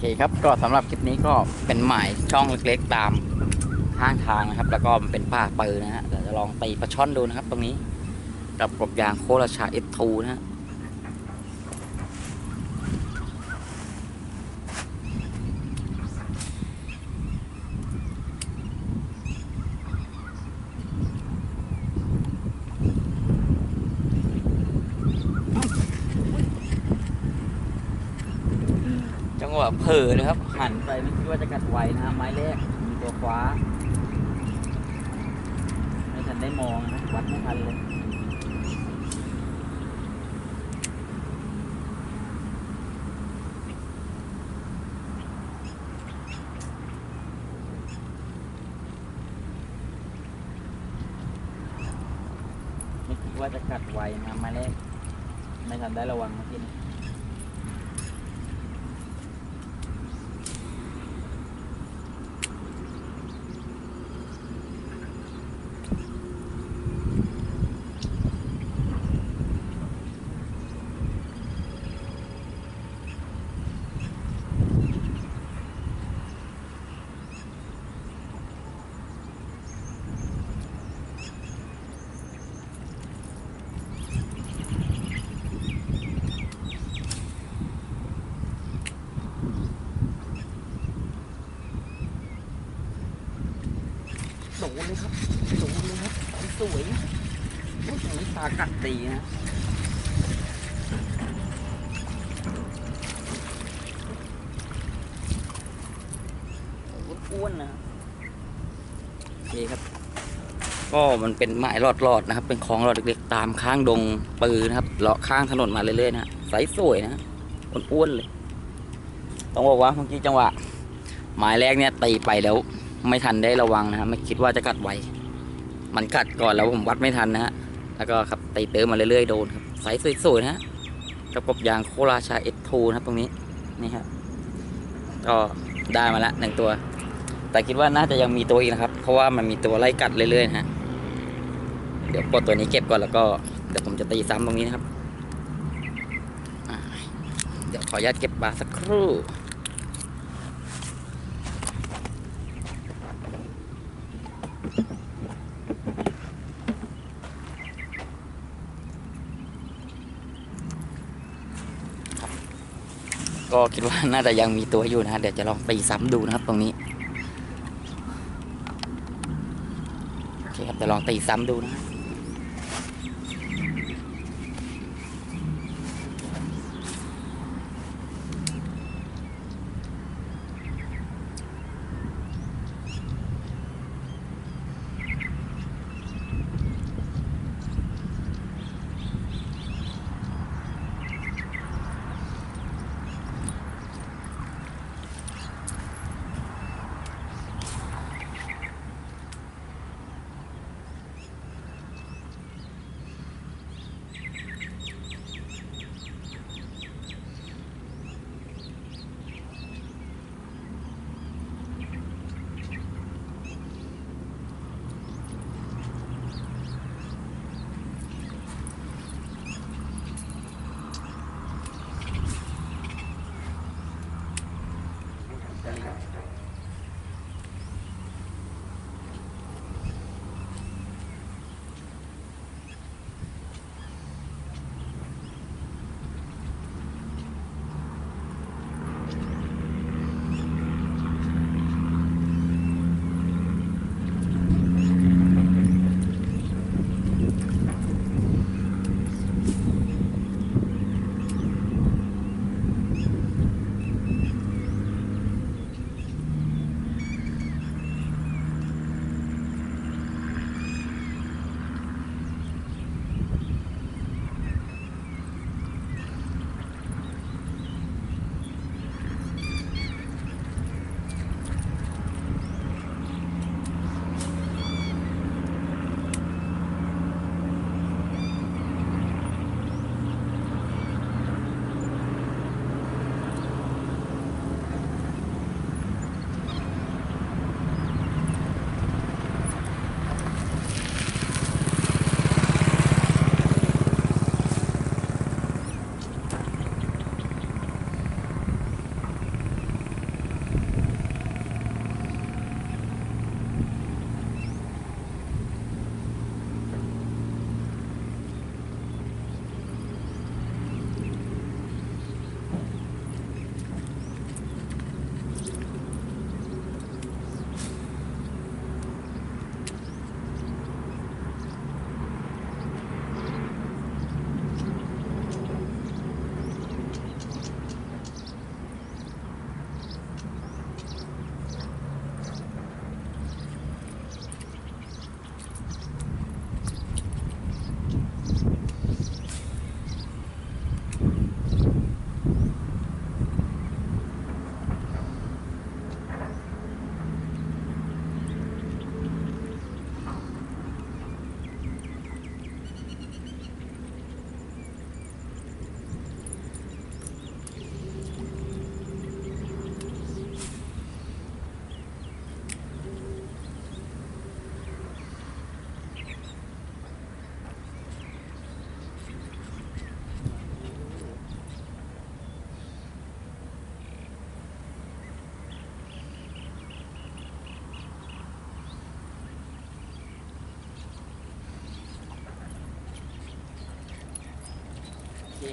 เคครับก็สำหรับคลิปนี้ก็เป็นหมายช่องเล็กๆตามข้างทางนะครับ แล้วก็มันเป็นป่าเปืนนะฮะเดี๋ยวจะลองตีปลาช่อนดูนะครับ ตรงนี้กับกบยางโคราชาเอทูนะฮะจัง หวะเผลอนะครับ หันไปไม่คิดว่าจะกัดไวนะฮะไม้แรกมีตัวคว้าไม่ทันได้มองนะวัดไม่ทันเลยไม่คิดว่าจะกัดไวนะไมาแรกไม่ทันได้ระวังเมื่อกี้ เลยครับดนเลยครับสวยโอ้ยตรงนี้ตากัดดีนะอ้วนๆนะโอเคครับ ก็มันเป็นไม้หลอดๆนะครับ เป็นของหลอดเล็กๆ ตามข้างดงปือนะครับ เลาะข้างถนนมาเรื่อยๆนะใสสวยนะอ้วนๆเลย ต้องบอกว่าเมื่อกี้จังหวะ หมายแรกเนี่ยตีไปแล้ว ไม่ทันได้ระวังนะฮะไม่คิดว่าจะกัดไวมันกัดก่อนแล้วผมวัดไม่ทันนะฮะแล้วก็ครับตีเติมมาเรื่อยๆโดนครับใสสวยๆนะฮะกับกบยางโคราชาเอฟทูนะครับตรงนี้นี่ครับก็ได้มาละหนึ่งตัว แต่คิดว่าน่าจะยังมีตัวอีกนะครับ เพราะว่ามันมีตัวไล่กัดเรื่อยๆนะฮะเดี๋ยวปลดตัวนี้เก็บก่อนแล้วก็เดี๋ยวผมจะตีซ้ำตรงนี้นะครับเดี๋ยวขออนุญาตเก็บปลาสักครู่ ก็คิดว่าน่าจะยังมีตัวอยู่นะเดี๋ยวจะลองตีซ้ำดูนะครับตรงนี้โอเคครับจะลองตีซ้ำดูนะ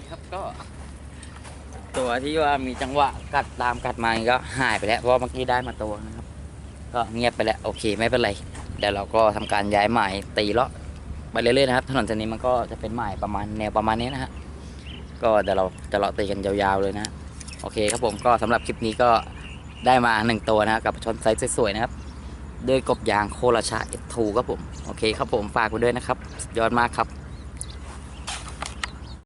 ครับก็ ตัวที่ว่ามีจังหวะกัดตามกัดมาก็หายไปแล้วเพราะเมื่อกี้ได้มาตัวนะครับ ก็เงียบไปแล้วโอเคไม่เป็นไรเดี๋ยวเราก็ทำการย้ายหมายตีเลาะไปเรื่อยๆนะครับถนนเส้นนี้มันก็จะเป็นหมายประมาณแนวประมาณนี้นะฮะก็เดี๋ยวเราจะเลาะตีกันยาวๆเลยนะโอเคครับผมก็สำหรับคลิปนี้ก็ได้มาหนึ่งตัวนะครับกับชนไซส์สวยๆนะครับด้วยกบยางโคราชาเอทูครับผม โอเคครับผมฝากไว้ด้วยนะครับ ยอดมากครับ